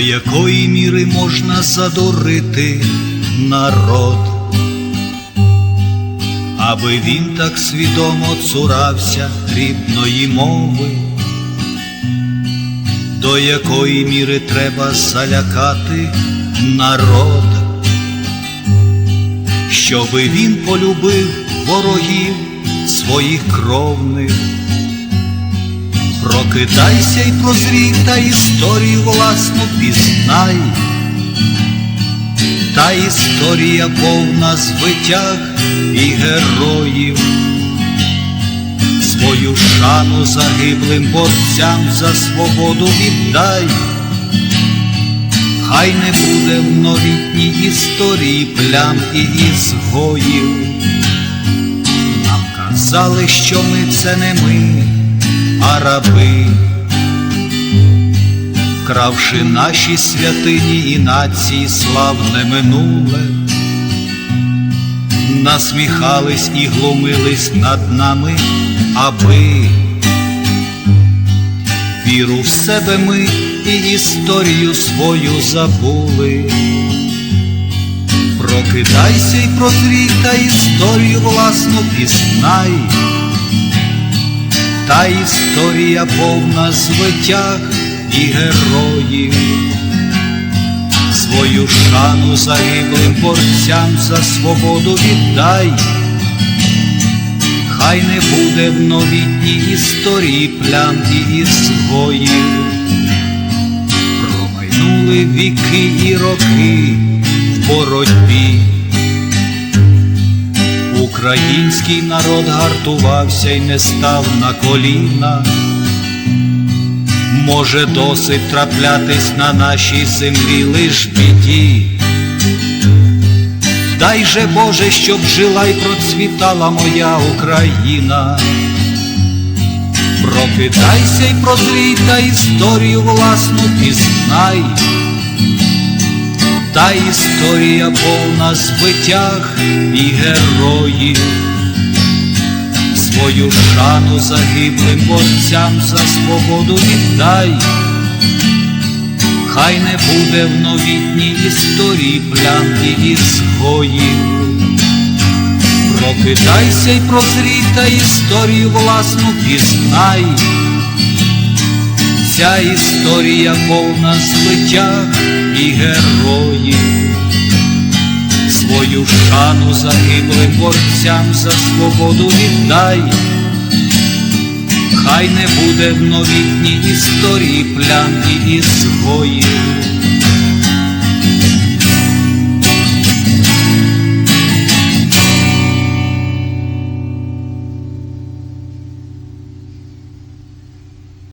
До якої міри можна задурити народ, аби він так свідомо цурався рідної мови, до якої міри треба залякати народ, щоби він полюбив ворогів своїх кровних. Прокидайся й прозрій та історію власну пізнай, та історія повна звитяг і героїв, свою шану загиблим борцям за свободу віддай, хай не буде в новітній історії плям і ізгоїв. Нам казали, що ми це не ми а раби, вкравши наші святині і нації славне минуле, насміхались і глумились над нами, аби віру в себе ми і історію свою забули. Прокидайся й прозрій та історію власну пізнай та історія повна звитяг і героїв, свою шану загиблим борцям за свободу віддай, хай не буде в новітній історії плям і ізгоїв, промайнули віки і роки в боротьбі. Український народ гартувався й не став на коліна, може досить траплятись на нашій землі лиш біді. Дай же Боже, щоб жила й процвітала моя Україна. Прокидайся й прозрій історію власну пізнай. Та історія повна збитяг і героїв, свою шану загиблим борцям за свободу віддай, хай не буде в новітній історії плям і ізгоїв. Прокидайся й прозрій та історію власну пізнай. Ця історія повна злиття і героїв, свою шану загиблим борцям за свободу віддай, хай не буде в новітній історії плям і ізгоїв.